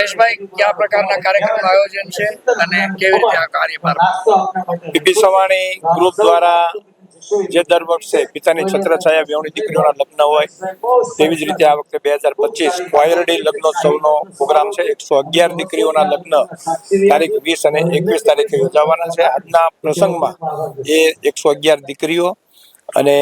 મહેશભાઈ કયા પ્રકારના કાર્યક્રમનું આયોજન છે અને કેવી રીતે આ કાર્ય પાર સવાણી ગ્રુપ દ્વારા જે દર વર્ષે પિતાની છત્રછાયા વ્યવણી દીકરીઓના લગ્ન હોય, તેવી જ રીતે આ વખતે બે હજાર પચીસ કોયરડી લગ્નોત્સવનો પ્રોગ્રામ છે. એકસો અગિયાર દીકરીઓના લગ્ન તારીખ વીસ અને એકવીસ તારીખે યોજાવાના છે. આજના પ્રસંગમાં એ એકસો અગિયાર દીકરીઓ અને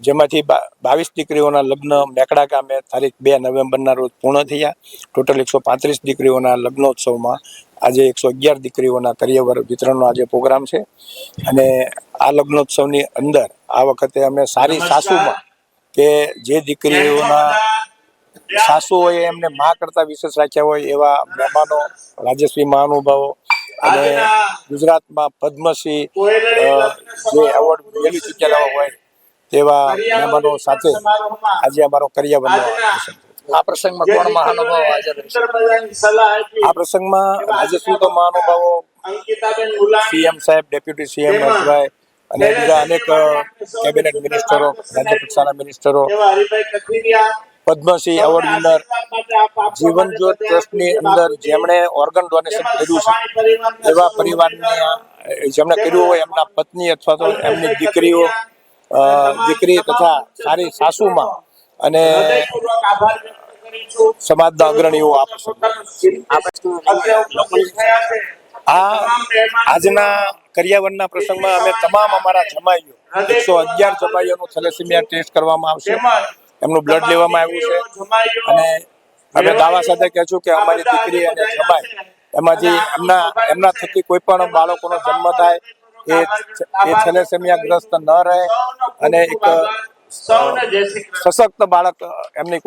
જેમાંથી બાવીસ દીકરીઓના લગ્ન મેકડા ગામે તારીખ બે નવેમ્બરના રોજ પૂર્ણ થયા. ટોટલ એકસો પાંત્રીસ દીકરીઓના લગ્નોત્સવમાં આજે એકસો અગિયાર દીકરીઓના કરિયર વિતરણનો આજે પ્રોગ્રામ છે. અને આ લગ્નોત્સવની અંદર આ વખતે અમે સારી સાસુમાં કે જે દીકરીઓના સાસુઓએ એમને મા કરતા વિશેષ રાખ્યા હોય એવા મહેમાનો રાજસ્વી મહાનુભાવો અને ગુજરાતમાં પદ્મશ્રી જે એવોર્ડ મેળવી ચૂકેલા હોય તેવા મહેમાનો સાથે આજે અમારો કરિયા બન્યો. આ પ્રસંગમાં કોણ મહાનુભાવ હાજર આ પ્રસંગમાં રાજ્યશ્રી તો મહાનુભાવો? સીએમ સાહેબ ડેપ્યુટી સીએમ હર્ષભાઈ અને બીજા અનેક કેબિનેટ મિનિસ્ટરો રાજ્ય કક્ષાના મિનિસ્ટરો પદ્મશ્રી એવોર્ડ વિનર જીવન જ્યોત ટ્રસ્ટની અંદર જેમણે ઓર્ગન ડોનેશન કર્યું છે એવા પરિવારને જેમણે કર્યું હોય એમના પત્ની અથવા તો એમની દીકરીઓ દીકરી તથા સારી સાસુમાં અને સમાજના અગ્રણીઓ આ આજના કરિયાવરના પ્રસંગમાં અમે તમામ અમારા જમાઈઓ એકસો અગિયાર જમાઈઓનું થેલેસીમિયા ટેસ્ટ કરવામાં આવશે. એમનું બ્લડ લેવામાં આવ્યું છે. અને અમે દાવા સાથે કહે છું કે અમારી દીકરી અને જમાઈ એમાંથી એમના એમના થકી કોઈ પણ બાળકોનો જન્મ થાય એ એ થેલેસેમિયાગ્રસ્ત ન રહે અને એક સશક્ત બાળક એમની